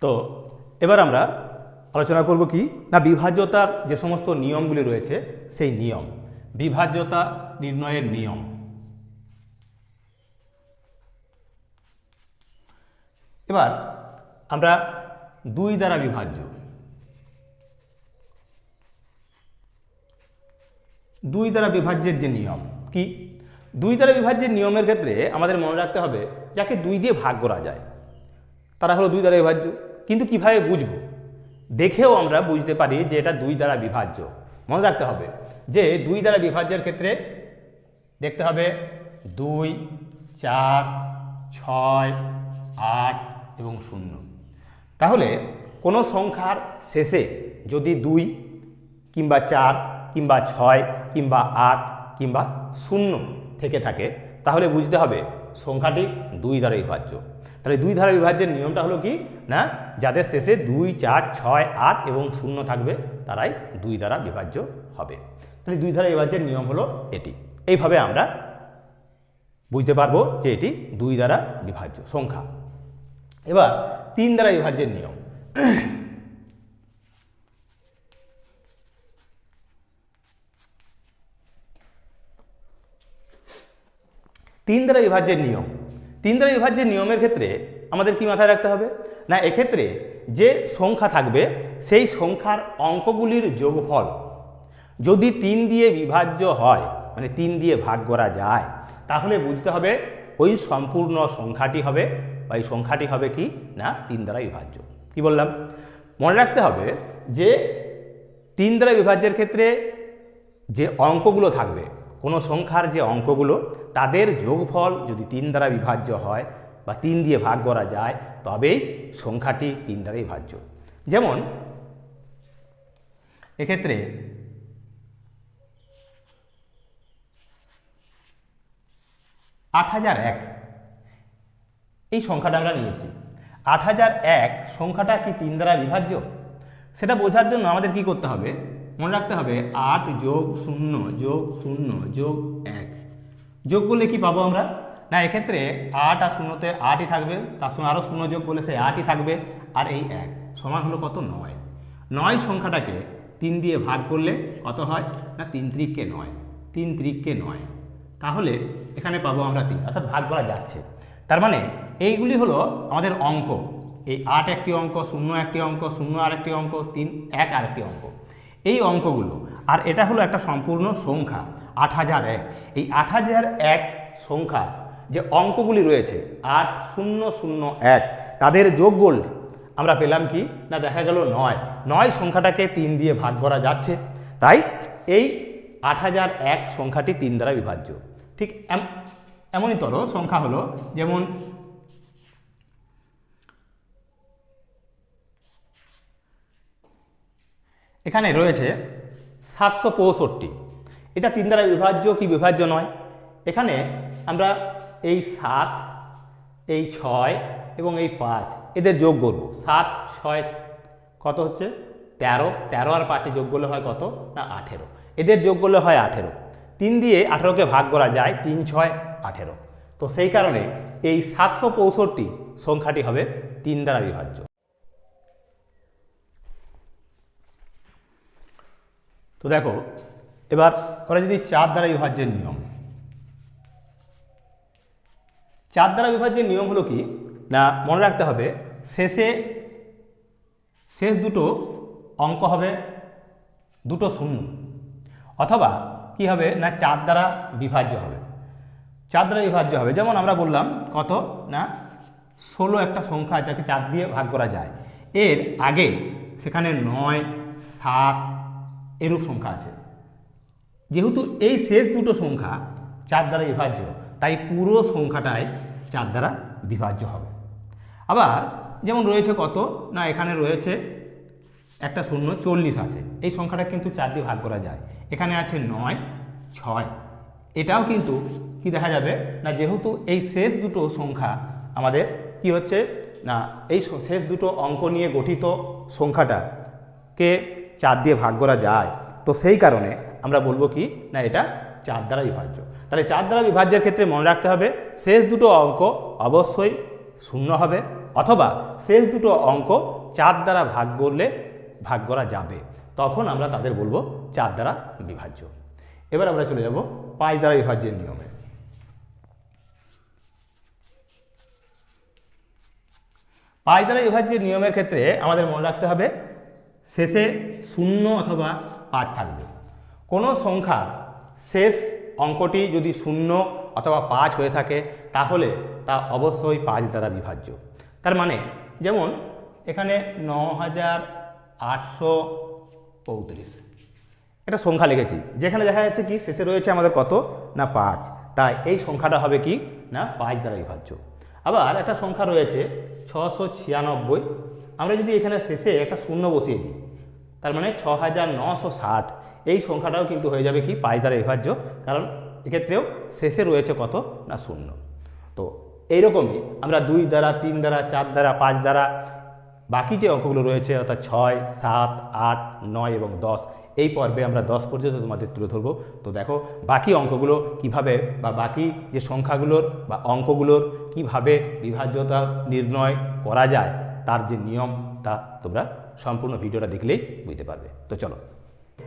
তো এবার আমরা আলোচনা করব কি? না, বিভাজ্যতার যে সমস্ত নিয়মগুলি রয়েছে, সেই নিয়ম। বিভাজ্যতা নির্ণয়ের নিয়ম। এবার আমরা দুই দ্বারা বিভাজ্য। দুই দ্বারা বিভাজ্যের যে নিয়ম, কি? দুই দ্বারা বিভাজ্যের নিয়মের ক্ষেত্রে আমাদের মনে রাখতে হবে যাকে দুই দিয়ে ভাগ করা যায়। তারা হলো দুই দ্বারা বিভাজ্য। কিন্তু কীভাবে বুঝব? দেখেও আমরা বুঝতে পারি যে এটা দুই দ্বারা বিভাজ্য। মনে রাখতে হবে যে দুই দ্বারা বিভাজ্যের ক্ষেত্রে দেখতে হবে দুই, চার, ছয়, আট এবং শূন্য। তাহলে কোনো সংখ্যার শেষে যদি দুই কিংবা চার কিংবা ছয় কিংবা আট কিংবা শূন্য থেকে থাকে, তাহলে বুঝতে হবে সংখ্যাটি দুই দ্বারা বিভাজ্য। তাহলে দুই ধারা বিভাজ্যের নিয়মটা হলো কি? না, যাদের শেষে দুই, চার, ছয়, আট এবং শূন্য থাকবে, তারাই দুই দ্বারা বিভাজ্য হবে। তাহলে দুই ধারা বিভাজ্যের নিয়ম হলো এটি। এইভাবে আমরা বুঝতে পারব যে এটি দুই দ্বারা বিভাজ্য সংখ্যা। এবার তিন দ্বারা বিভাজ্যের নিয়ম। তিন দ্বারা বিভাজ্যের নিয়ম। তিন দ্বারা বিভাজ্যের নিয়মের ক্ষেত্রে আমাদের কি মাথায় রাখতে হবে? না, এক্ষেত্রে যে সংখ্যা থাকবে, সেই সংখ্যার অঙ্কগুলির যোগফল যদি তিন দিয়ে বিভাজ্য হয় মানে তিন দিয়ে ভাগ করা যায়, তাহলে বুঝতে হবে ওই সম্পূর্ণ সংখ্যাটি হবে বা এই সংখ্যাটি হবে কি? না তিন দ্বারা বিভাজ্য। কি বললাম? মনে রাখতে হবে যে তিন দ্বারা বিভাজ্যের ক্ষেত্রে যে অঙ্কগুলো থাকবে, কোনো সংখ্যার যে অঙ্কগুলো তাদের যোগফল যদি তিন দ্বারা বিভাজ্য হয় বা তিন দিয়ে ভাগ করা যায়, তবেই সংখ্যাটি তিন দ্বারা বিভাজ্য। যেমন, এক্ষেত্রে আট হাজার এক, এই সংখ্যাটা আমরা নিয়েছি। আট হাজার এক সংখ্যাটা কি তিন দ্বারা বিভাজ্য? সেটা বোঝার জন্য আমাদের কি করতে হবে? মনে রাখতে হবে আট যোগ শূন্য যোগ শূন্য যোগ যোগ করলে কি পাবো আমরা? না, এক্ষেত্রে আট আর শূন্যতে আটই থাকবে। তার সঙ্গে আরও শূন্য যোগ করলে সেই আটই থাকবে। আর এই এক সমান হলো কত? নয়। নয় সংখ্যাটাকে তিন দিয়ে ভাগ করলে কত হয়? না, তিন ত্রিককে নয়। তিন ত্রিককে নয়। তাহলে এখানে পাবো আমরা তিন। অর্থাৎ ভাগ করা যাচ্ছে। তার মানে এইগুলি হলো আমাদের অঙ্ক। এই আট একটি অঙ্ক, শূন্য একটি অঙ্ক, শূন্য আরেকটি অঙ্ক, তিন এক আরেকটি অঙ্ক। এই অঙ্কগুলো, আর এটা হলো একটা সম্পূর্ণ সংখ্যা। আট হাজার এক। এই আট হাজার এক সংখ্যা যে অঙ্কগুলি রয়েছে, আট শূন্য শূন্য এক, তাদের যোগ করলে আমরা পেলাম কি? না, দেখা গেল নয়। নয় সংখ্যাটাকে তিন দিয়ে ভাগ করা যাচ্ছে। তাই এই আট হাজার এক সংখ্যাটি তিন দ্বারা বিভাজ্য। ঠিক এম- এমনই তর সংখ্যা হলো, যেমন এখানে রয়েছে সাতশো পঁয়ষট্টি। এটা তিন দ্বারা বিভাজ্য কি বিভাজ্য নয়? এখানে আমরা এই সাত, এই ছয় এবং এই পাঁচ, এদের যোগ করব। সাত, ছয় কত হচ্ছে? তেরো। তেরো আর পাঁচে যোগ করলে হয় কত? না, আঠেরো। এদের যোগ করলে হয় আঠেরো। তিন দিয়ে আঠেরোকে ভাগ করা যায়, তিন, ছয়, আঠেরো। তো সেই কারণে এই সাতশো পঁয়ষট্টি সংখ্যাটি হবে তিন দ্বারা বিভাজ্য। তো দেখো এবার আমরা যদি চার দ্বারা বিভাজ্যের নিয়ম। চার দ্বারা বিভাজ্যের নিয়ম হলো কি? না, মনে রাখতে হবে, শেষে, শেষ দুটো অঙ্ক হবে দুটো শূন্য। অথবা কি হবে? না, চার দ্বারা বিভাজ্য হবে। চার দ্বারা বিভাজ্য হবে। যেমন আমরা বললাম, কত? না, ষোলো একটা সংখ্যা যাকে চার দিয়ে ভাগ করা যায়। এর আগে সেখানে নয়, সাত এরূপ সংখ্যা আছে। যেহেতু এই শেষ দুটো সংখ্যা চার দ্বারা বিভাজ্য, তাই পুরো সংখ্যাটাই চার দ্বারা বিভাজ্য হবে। আবার যেমন রয়েছে কত? না, এখানে রয়েছে একটা শূন্য, চল্লিশ আছে। এই সংখ্যাটা কিন্তু চার দিয়ে ভাগ করা যায়। এখানে আছে নয়, ছয়। এটাও কিন্তু কি দেখা যাবে? না, যেহেতু এই শেষ দুটো সংখ্যা আমাদের কি হচ্ছে? না, এই শেষ দুটো অঙ্ক নিয়ে গঠিত সংখ্যাটাকে চার দিয়ে ভাগ করা যায়। তো সেই কারণে আমরা বলব কি? না, এটা চার দ্বারা বিভাজ্য। তাহলে চার দ্বারা বিভাজ্যের ক্ষেত্রে মনে রাখতে হবে, শেষ দুটো অঙ্ক অবশ্যই শূন্য হবে, অথবা শেষ দুটো অঙ্ক চার দ্বারা ভাগ করলে ভাগ করা যাবে। তখন আমরা তাদের বলব চার দ্বারা বিভাজ্য। এবার আমরা চলে যাব পাঁচ দ্বারা বিভাজ্যের নিয়মে। পাঁচ দ্বারা বিভাজ্যের নিয়মের ক্ষেত্রে আমাদের মনে রাখতে হবে, শেষে শূন্য অথবা পাঁচ থাকবে। কোনো সংখ্যা শেষ অঙ্কটি যদি শূন্য অথবা পাঁচ হয়ে থাকে, তাহলে তা অবশ্যই পাঁচ দ্বারা বিভাজ্য। তার মানে যেমন এখানে ন হাজার আটশো একটা সংখ্যা লিখেছি। যেখানে দেখা যাচ্ছে কি, শেষে রয়েছে আমাদের কত? না পাঁচ। তাই এই সংখ্যাটা হবে কি? না পাঁচ দ্বারা বিভাজ্য। আবার একটা সংখ্যা রয়েছে ছশো ছিয়ানব্বই। আমরা যদি এখানে শেষে একটা শূন্য বসিয়ে দিই, তার মানে ছ হাজার নশো ষাট। এই সংখ্যাটাও কিন্তু হয়ে যাবে কি? পাঁচ দ্বারা বিভাজ্য। কারণ এক্ষেত্রেও শেষে রয়েছে কত? না, শূন্য। তো এইরকমই আমরা দুই দ্বারা, তিন দ্বারা, চার দ্বারা, পাঁচ দ্বারা বাকি যে অঙ্কগুলো রয়েছে, অর্থাৎ ছয়, সাত, আট, নয় এবং দশ, এই পর্বে আমরা দশ পর্যন্ত তোমাদের তুলে ধরবো। তো দেখো, বাকি অঙ্কগুলো কীভাবে বা বাকি যে সংখ্যাগুলোর বা অঙ্কগুলোর কীভাবে বিভাজ্যতা নির্ণয় করা যায়, তার যে নিয়ম, তা তোমরা সম্পূর্ণ ভিডিওটা দেখলেই বুঝতে পারবে। তো চলো।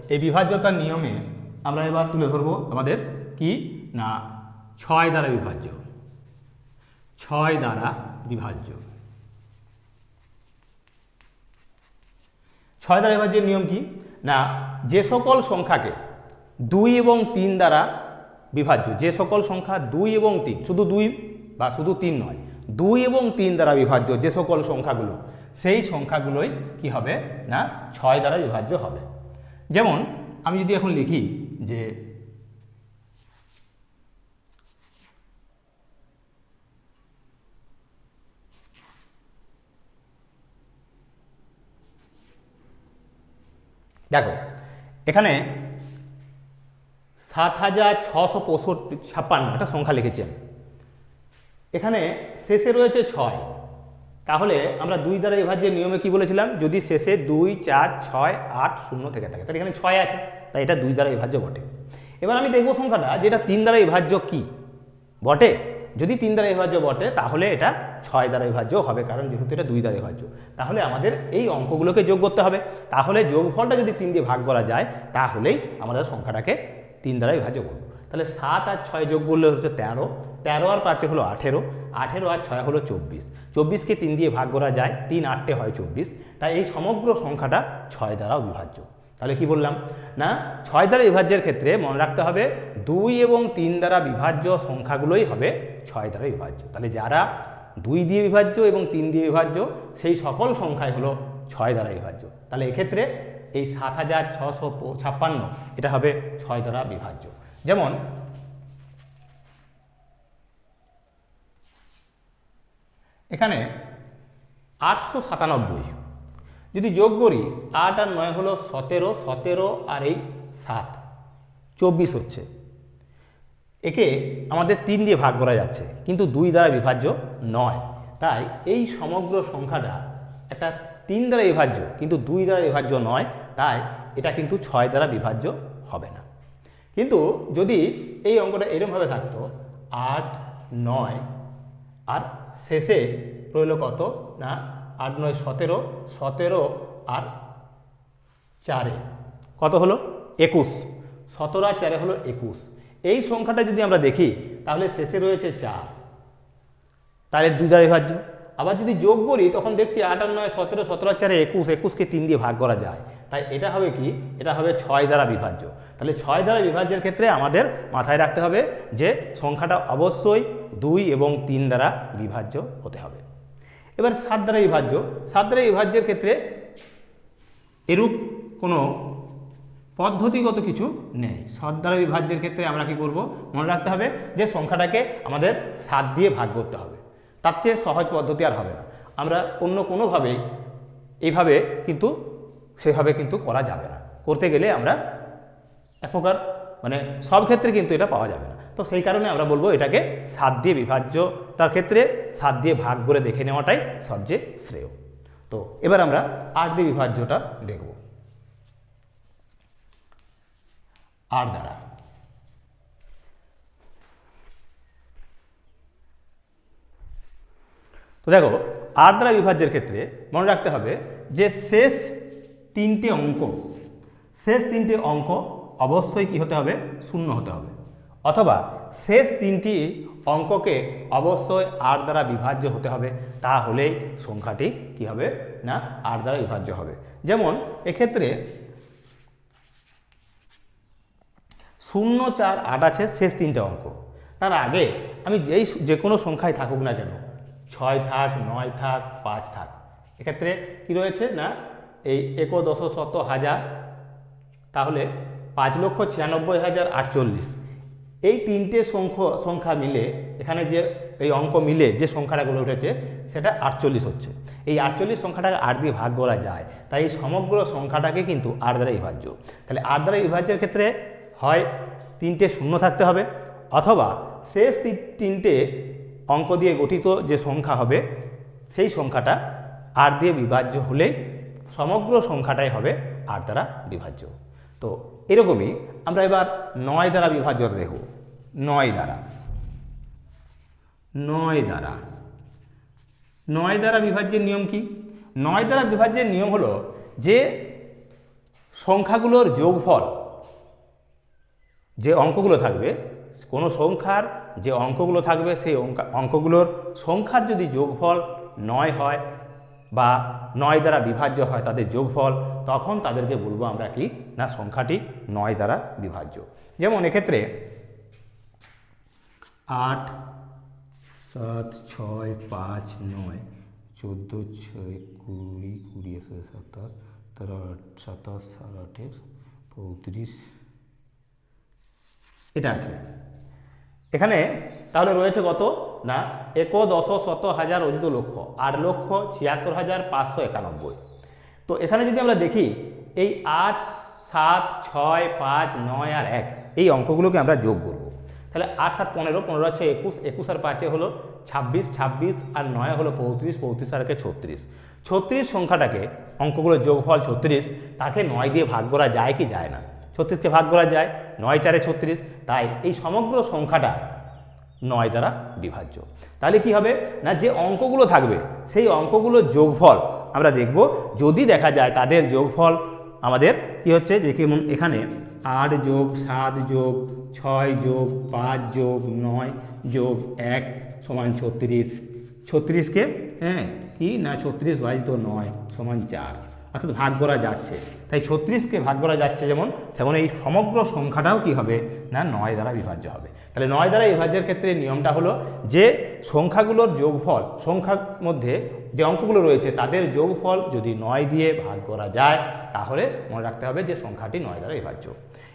এই বিভাজ্যতার নিয়মে আমরা এবার তুলে ধরবো আমাদের কি? না, ছয় দ্বারা বিভাজ্য। ছয় দ্বারা বিভাজ্য। ছয় দ্বারা বিভাজ্যের নিয়ম কি? না, যে সকল সংখ্যাকে দুই এবং তিন দ্বারা বিভাজ্য, যে সকল সংখ্যা দুই এবং তিন, শুধু দুই বা শুধু তিন নয়, দুই এবং তিন দ্বারা বিভাজ্য যে সকল সংখ্যাগুলো, সেই সংখ্যাগুলোই কি হবে? না, ছয় দ্বারা বিভাজ্য হবে। যেমন, আমি যদি এখন লিখি যে দেখো, এখানে সাত হাজার ছশো পঁয়ষট্টি, ছাপ্পান্ন, একটা সংখ্যা লিখেছি আমি। এখানে শেষে রয়েছে ছয়। তাহলে আমরা দুই দ্বারা বিভাজ্যের নিয়মে কি বলেছিলাম? যদি শেষে দুই, চার, ছয়, আট, শূন্য থেকে থাকে, তাহলে এখানে ছয় আছে, তাই এটা দুই দ্বারা বিভাজ্য বটে। এবার আমি দেখব সংখ্যাটা যেটা তিন দ্বারা বিভাজ্য কি? বটে? যদি তিন দ্বারা বিভাজ্য বটে, তাহলে এটা ছয় দ্বারা বিভাজ্য হবে, কারণ যেহেতু এটা দুই দ্বারা বিভাজ্য। তাহলে আমাদের এই অঙ্কগুলোকে যোগ করতে হবে। তাহলে যোগফলটা যদি তিন দিয়ে ভাগ করা যায়, তাহলেই আমাদের সংখ্যাটাকে তিন দ্বারা বিভাজ্য করব। তাহলে সাত আর ছয় যোগ করলে হচ্ছে তেরো। তেরো আর পাঁচে হলো আঠেরো। আঠেরো আর ছয় হলো চব্বিশ। চব্বিশকে তিন দিয়ে ভাগ করা যায়, তিন আটটে হয় চব্বিশ। তাই এই সমগ্র সংখ্যাটা ছয় দ্বারা বিভাজ্য। তাহলে কি বললাম? না, ছয় দ্বারা বিভাজ্যের ক্ষেত্রে মনে রাখতে হবে, দুই এবং তিন দ্বারা বিভাজ্য সংখ্যাগুলোই হবে ছয় দ্বারা বিভাজ্য। তাহলে যারা দুই দিয়ে বিভাজ্য এবং তিন দিয়ে বিভাজ্য, সেই সকল সংখ্যাই হলো ছয় দ্বারা বিভাজ্য। তাহলে এক্ষেত্রে এই সাত হাজার ছশো ছাপ্পান্ন, এটা হবে ছয় দ্বারা বিভাজ্য। যেমন, এখানে আটশো সাতানব্বই। যদি যোগ করি, আট আর নয় হলো সতেরো সতেরো আর এই সাত, চব্বিশ হচ্ছে। একে আমাদের তিন দিয়ে ভাগ করা যাচ্ছে, কিন্তু দুই দ্বারা বিভাজ্য নয়। তাই এই সমগ্র সংখ্যাটা একটা তিন দ্বারা বিভাজ্য, কিন্তু দুই দ্বারা বিভাজ্য নয়, তাই এটা কিন্তু ছয় দ্বারা বিভাজ্য হবে না। কিন্তু যদি এই অঙ্কটা এরমভাবে থাকতো, আট নয়, আর শেষে রইল কত? না, আট নয় সতেরো সতেরো আর চারে। কত হলো? একুশ। সতেরো আর চারে হলো একুশ। এই সংখ্যাটা যদি আমরা দেখি, তাহলে শেষে রয়েছে চার। তাহলে দুই বিভাজ্য। আবার যদি যোগ করি, তখন দেখছি আট আর নয়, সতেরো সতেরো চারে একুশ। একুশকে তিন দিয়ে ভাগ করা যায়। তাই এটা হবে কি? এটা হবে ছয় দ্বারা বিভাজ্য। তাহলে ছয় দ্বারা বিভাজ্যের ক্ষেত্রে আমাদের মাথায় রাখতে হবে যে সংখ্যাটা অবশ্যই দুই এবং তিন দ্বারা বিভাজ্য হতে হবে। এবার সাত দ্বারা বিভাজ্য। সাত দ্বারা বিভাজ্যের ক্ষেত্রে এরূপ কোনো পদ্ধতিগত কিছু নেই। সাত দ্বারা বিভাজ্যের ক্ষেত্রে আমরা কি করব? মনে রাখতে হবে যে সংখ্যাটাকে আমাদের সাত দিয়ে ভাগ করতে হবে। তার চেয়ে সহজ পদ্ধতি আর হবে না। আমরা অন্য কোনোভাবেই এইভাবে কিন্তু সেভাবে কিন্তু করা যাবে না। করতে গেলে আমরা এক প্রকার মানে সব ক্ষেত্রে কিন্তু এটা পাওয়া যাবে না। তো সেই কারণে আমরা বলব এটাকে সাত দিয়ে বিভাজ্য, তার ক্ষেত্রে সাত দিয়ে ভাগ করে দেখে নেওয়াটাই সবচেয়ে শ্রেয়। তো এবার আমরা আট দিয়ে বিভাজ্যটা দেখব। আট দ্বারা। তো দেখো, আট দ্বারা বিভাজ্যের ক্ষেত্রে মনে রাখতে হবে যে শেষ তিনটে অঙ্ক। শেষ তিনটে অঙ্ক অবশ্যই কি হতে হবে? শূন্য হতে হবে। অথবা শেষ তিনটি অঙ্ককে অবশ্যই আট দ্বারা বিভাজ্য হতে হবে তাহলেই সংখ্যাটি কি হবে না আট দ্বারা বিভাজ্য হবে। যেমন এক্ষেত্রে শূন্য, চার, আট আছে, শেষ তিনটে অঙ্ক। তার আগে আমি যেই যে কোনো সংখ্যায় থাকুক না কেন, ছয় থাক, নয় থাক, পাঁচ থাক। এক্ষেত্রে কি রয়েছে না? এই একদশ শত হাজার তাহলে পাঁচ লক্ষ ছিয়ানব্বই হাজার আটচল্লিশ। এই তিনটে সংখ্য, সংখ্যা মিলে, এখানে যে এই অঙ্ক মিলে যে সংখ্যাটা গড়ে উঠেছে, সেটা আটচল্লিশ হচ্ছে। এই আটচল্লিশ সংখ্যাটাকে আট দিয়ে ভাগ করা যায়, তাই সমগ্র সংখ্যাটাকে কিন্তু আট দ্বারা বিভাজ্য। তাহলে আট দ্বারা বিভাজ্যের ক্ষেত্রে হয় তিনটে শূন্য থাকতে হবে, অথবা শেষ তিনটে অঙ্ক দিয়ে গঠিত যে সংখ্যা হবে, সেই সংখ্যাটা আট দিয়ে বিভাজ্য হলেই সমগ্র সংখ্যাটাই হবে আট দ্বারা বিভাজ্য। তো এরকমই আমরা এবার নয় দ্বারা বিভাজ্য দেখব নয় দ্বারা। নয় দ্বারা। নয় দ্বারা বিভাজ্যের নিয়ম কি? নয় দ্বারা বিভাজ্যের নিয়ম হলো যে সংখ্যাগুলোর যোগফল, যে অঙ্কগুলো থাকবে, কোনো সংখ্যার যে অঙ্কগুলো থাকবে, সেই অঙ্কা, অঙ্কগুলোর সংখ্যার যদি যোগফল নয় হয় বা নয় দ্বারা বিভাজ্য হয় তাদের যোগফল, তখন তাদেরকে বলব আমরা কি? না, সংখ্যাটি নয় দ্বারা বিভাজ্য। যেমন এক্ষেত্রে আট, সাত, ছয়, পাঁচ, নয়, চোদ্দ, ছয়, কুড়ি কুড়ি এসে সাতাশ, তেরো, সাতাশ আঠাশ পঁয়ত্রিশ এটা আছে। এখানে তাহলে রয়েছে কত? না এক দশ শত হাজার অযুত লক্ষ, আট লক্ষ ছিয়াত্তর হাজার পাঁচশো একানব্বই। তো এখানে যদি আমরা দেখি, এই আট, সাত, ছয়, পাঁচ, নয় আর এক, এই অঙ্কগুলোকে আমরা যোগ করব। তাহলে আট, সাত, পনেরো পনেরো আছে একুশ একুশ আর পাঁচে হলো ছাব্বিশ ছাব্বিশ আর নয় হলো পঁয়ত্রিশ পঁয়ত্রিশ আর একে ছত্রিশ। ছত্রিশ সংখ্যাটাকে অঙ্কগুলোর যোগফল ছত্রিশ, তাকে নয় দিয়ে ভাগ করা যায় কি যায় না? ছত্রিশকে ভাগ করা যায়, নয় চারে ছত্রিশ। তাই এই সমগ্র সংখ্যাটা নয় দ্বারা বিভাজ্য। তাহলে কি হবে? না, যে অঙ্কগুলো থাকবে, সেই অঙ্কগুলোর যোগফল আমরা দেখব। যদি দেখা যায় তাদের যোগফল আমাদের কি হচ্ছে? যে কেমন এখানে আট যোগ সাত যোগ ছয় যোগ পাঁচ যোগ নয় যোগ এক সমান ছত্রিশ। ছত্রিশকে হ্যাঁ কি? না, ছত্রিশ বাজিত নয় সমান চার। অর্থাৎ ভাগ করা যাচ্ছে। তাই ছত্রিশকে ভাগ করা যাচ্ছে যেমন, তেমন এই সমগ্র সংখ্যাটাও কি হবে? না, নয় দ্বারা বিভাজ্য হবে। তাহলে নয় দ্বারা বিভাজ্যের ক্ষেত্রে নিয়মটা হলো যে সংখ্যাগুলোর যোগফল, সংখ্যার মধ্যে যে অঙ্কগুলো রয়েছে, তাদের যোগফল যদি নয় দিয়ে ভাগ করা যায়, তাহলে মনে রাখতে হবে যে সংখ্যাটি নয় দ্বারা বিভাজ্য।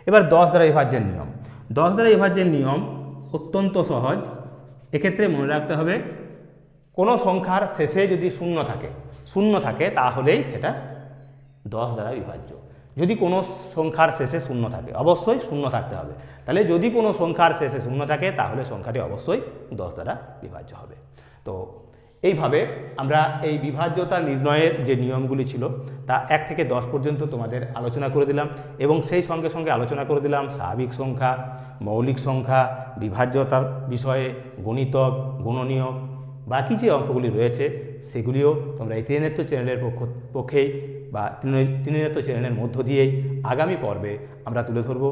এবার দশ দ্বারা বিভাজ্যের নিয়ম। দশ দ্বারা বিভাজ্যের নিয়ম অত্যন্ত সহজ। এক্ষেত্রে মনে রাখতে হবে, কোনো সংখ্যার শেষে যদি শূন্য থাকে শূন্য থাকে, তাহলেই সেটা দশ দ্বারা বিভাজ্য। যদি কোনো সংখ্যার শেষে শূন্য থাকে, অবশ্যই শূন্য থাকতে হবে। তাহলে যদি কোনো সংখ্যার শেষে শূন্য থাকে, তাহলে সংখ্যাটি অবশ্যই দশ দ্বারা বিভাজ্য হবে। তো এইভাবে আমরা এই বিভাজ্যতা নির্ণয়ের যে নিয়মগুলি ছিল, তা এক থেকে দশ পর্যন্ত তোমাদের আলোচনা করে দিলাম এবং সেই সঙ্গে সঙ্গে আলোচনা করে দিলাম স্বাভাবিক সংখ্যা, মৌলিক সংখ্যা, বিভাজ্যতার বিষয়ে গণিতক গুণনীয়ক বাকি যে অঙ্কগুলি রয়েছে সেগুলিও তোমরা এই ত্রিনেত্র চ্যানেলের পক্ষ পক্ষেই বা ত্রিনেত্র চ্যানেলের মধ্য দিয়েই আগামী পর্বে আমরা তুলে ধরব।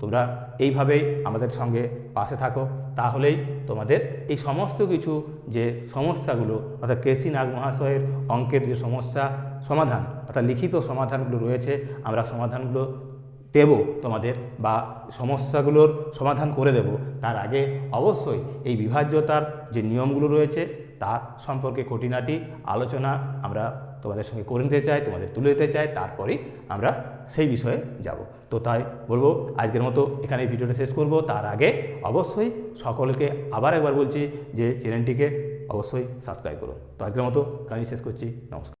তোমরা এইভাবেই আমাদের সঙ্গে পাশে থাকো। তাহলেই তোমাদের এই সমস্ত কিছু যে সমস্যাগুলো, অর্থাৎ কেসি নাগ মহাশয়ের অঙ্কের যে সমস্যা, সমাধান, অর্থাৎ লিখিত সমাধানগুলো রয়েছে, আমরা সমাধানগুলো দেব তোমাদের বা সমস্যাগুলোর সমাধান করে দেব। তার আগে অবশ্যই এই বিভাজ্যতার যে নিয়মগুলো রয়েছে তার সম্পর্কে খুঁটিনাটি আলোচনা আমরা তোমাদের সঙ্গে করে নিতে চাই, তোমাদের তুলে দিতে চাই, তারপরেই আমরা সেই বিষয়ে যাব। তো তাই বলব, আজকের মতো এখানে ভিডিওটা শেষ করব। তার আগে অবশ্যই সকলকে আবার একবার বলছি যে চ্যানেলটিকে অবশ্যই সাবস্ক্রাইব করুন। তো আজকের মতো এখানেই শেষ করছি। নমস্কার।